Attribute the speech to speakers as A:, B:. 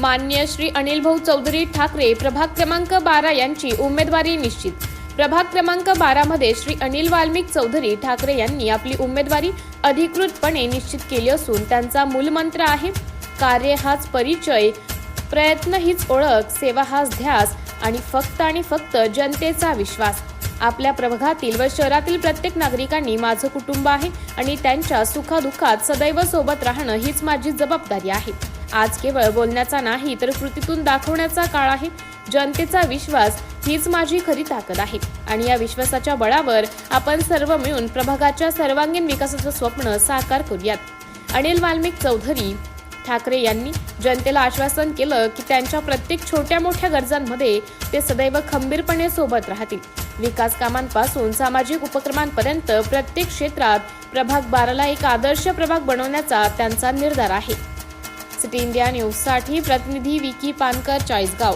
A: मान्य श्री अनिल भाऊ चौधरी ठाकरे प्रभाग क्रमांक बारा यांची उमेदवारी निश्चित. प्रभाग क्रमांक बारामध्ये श्री अनिल वाल्मिक चौधरी ठाकरे यांनी आपली उमेदवारी अधिकृतपणे निश्चित केली असून त्यांचा मूलमंत्र आहे कार्य हाच परिचय प्रयत्न हीच ओळख सेवा हाच ध्यास आणि फक्त आणि फक्त जनतेचा विश्वास. आपल्या प्रभागातील व शहरातील प्रत्येक नागरिकांनी माझं कुटुंब आहे आणि त्यांच्या सुखादुःखात सदैव सोबत राहणं हीच माझी जबाबदारी आहे. आज केवळ बोलण्याचा नाही तर कृतीतून दाखवण्याचा काळ आहे. जनतेचा विश्वास हीच माझी खरी ताकद आहे. आणि या विश्वासाच्या बळावर आपण सर्व मिळून प्रभागाच्या सर्वांगीण विकासाचं स्वप्न साकार करूयात. अनिल वाल्मिक चौधरी ठाकरे यांनी जनतेला आश्वासन केलं की त्यांच्या प्रत्येक छोट्या मोठ्या गरजांमध्ये ते सदैव खंबीरपणे सोबत राहतील. विकास कामांपासून सामाजिक उपक्रमांपर्यंत प्रत्येक क्षेत्रात प्रभाग बाराला एक आदर्श प्रभाग बनवण्याचा त्यांचा निर्धार आहे. सिटी इंडिया न्यूजसाठी प्रतिनिधी विकी पानकर चाळीसगाव.